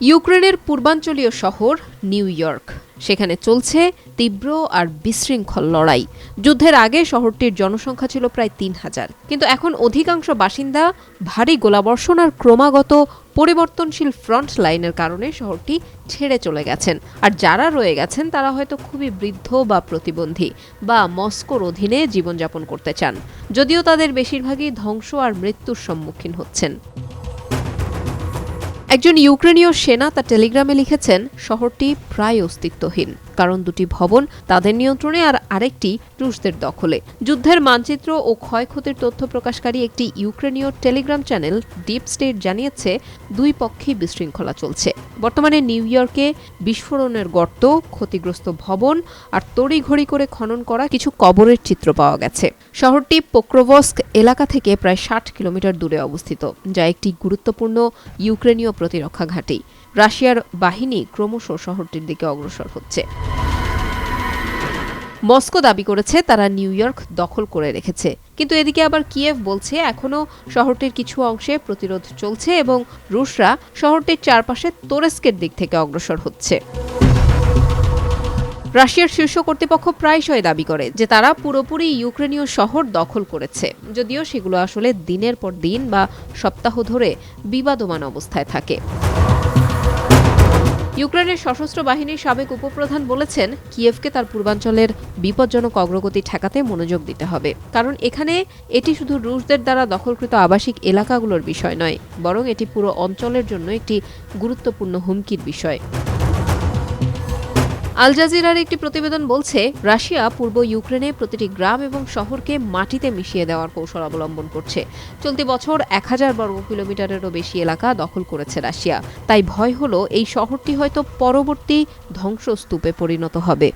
ইউক্রেনের পূর্বাঞ্চলীয় শহর নিউ ইয়র্ক। সেখানে চলছে তীব্র আর বিশৃঙ্খল লড়াই। যুদ্ধের আগে শহরটির জনসংখ্যা ছিল প্রায় তিন হাজার। কিন্তু এখন অধিকাংশ বাসিন্দা ভারী গোলাবর্ষণ আর ক্রমাগত পরিবর্তনশীল ফ্রন্ট লাইনের কারণে শহরটি ছেড়ে চলে গেছেন। আর যারা রয়ে গেছেন, তারা হয়তো খুবই বৃদ্ধ বা প্রতিবন্ধী বা মস্কোর অধীনে জীবনযাপন করতে চান। যদিও তাদের বেশিরভাগই ধ্বংস আর মৃত্যুর সম্মুখীন হচ্ছেন। একজন ইউক্রেনীয় সেনা তার টেলিগ্রামে লিখেছেন, শহরটি প্রায় অস্তিত্বহীন, কারণ দুটি ভবন তাদের নিয়ন্ত্রণে আর আরেকটি রুশদের দখলে। যুদ্ধের মানচিত্র ও ক্ষয়ক্ষতির তথ্য প্রকাশকারী একটি ইউক্রেনীয় টেলিগ্রাম চ্যানেল, ডিপ স্টেট, জানিয়েছে, দুই পক্ষেই বিশৃঙ্খলা চলছে। বর্তমানে নিউ ইয়র্কে বিস্ফোরণের গর্ত, ক্ষতিগ্রস্ত ভবন আর তড়িঘড়ি করে খনন করা কিছু কবরের চিত্র পাওয়া গেছে। শহরটি পোক্রোভস্ক এলাকা থেকে প্রায় ষাট কিলোমিটার দূরে অবস্থিত, যা একটি গুরুত্বপূর্ণ ইউক্রেনীয় প্রতিরক্ষা ঘাঁটি। রাশিয়ার বাহিনী ক্রমশ শহরটির দিকে অগ্রসর হচ্ছে। মস্কো দাবি করেছে তারা নিউ ইয়র্ক দখল করে রেখেছে। কিন্তু এদিকে আবার কিয়েভ বলছে এখনও শহরটির কিছু অংশে প্রতিরোধ চলছে এবং রুশরা শহরটির চারপাশে তোরেস্কের দিক থেকে অগ্রসর হচ্ছে। রাশিয়ার শীর্ষ কর্তৃপক্ষ প্রায়শই দাবি করে যে তারা পুরোপুরি ইউক্রেনীয় শহর দখল করেছে। যদিও সেগুলো আসলে দিনের পর দিন বা সপ্তাহ ধরে বিবাদমান অবস্থায় থাকে। ইউক্রেনের সশস্ত্র বাহিনীর সাবেক উপপ্রধান বলেছেন, কিয়েভকে তার পূর্বাঞ্চলের বিপজ্জনক অগ্রগতি ঠেকাতে মনোযোগ দিতে হবে। কারণ এখানে এটি শুধু রুশদের দ্বারা দখলকৃত আবাসিক এলাকাগুলোর বিষয় নয়, বরং এটি পুরো অঞ্চলের জন্য একটি গুরুত্বপূর্ণ হুমকির বিষয়। আল জাজিরার একটি প্রতিবেদন বলছে, রাশিয়া পূর্ব ইউক্রেনে প্রতিটি গ্রাম এবং শহরকে মাটিতে মিশিয়ে দেওয়ার কৌশল অবলম্বন করছে। চলতি বছর এক হাজার বর্গ কিলোমিটারেরও বেশি এলাকা দখল করেছে রাশিয়া। তাই ভয় হলো, এই শহরটি হয়তো পরবর্তী ধ্বংসস্তূপে পরিণত হবে।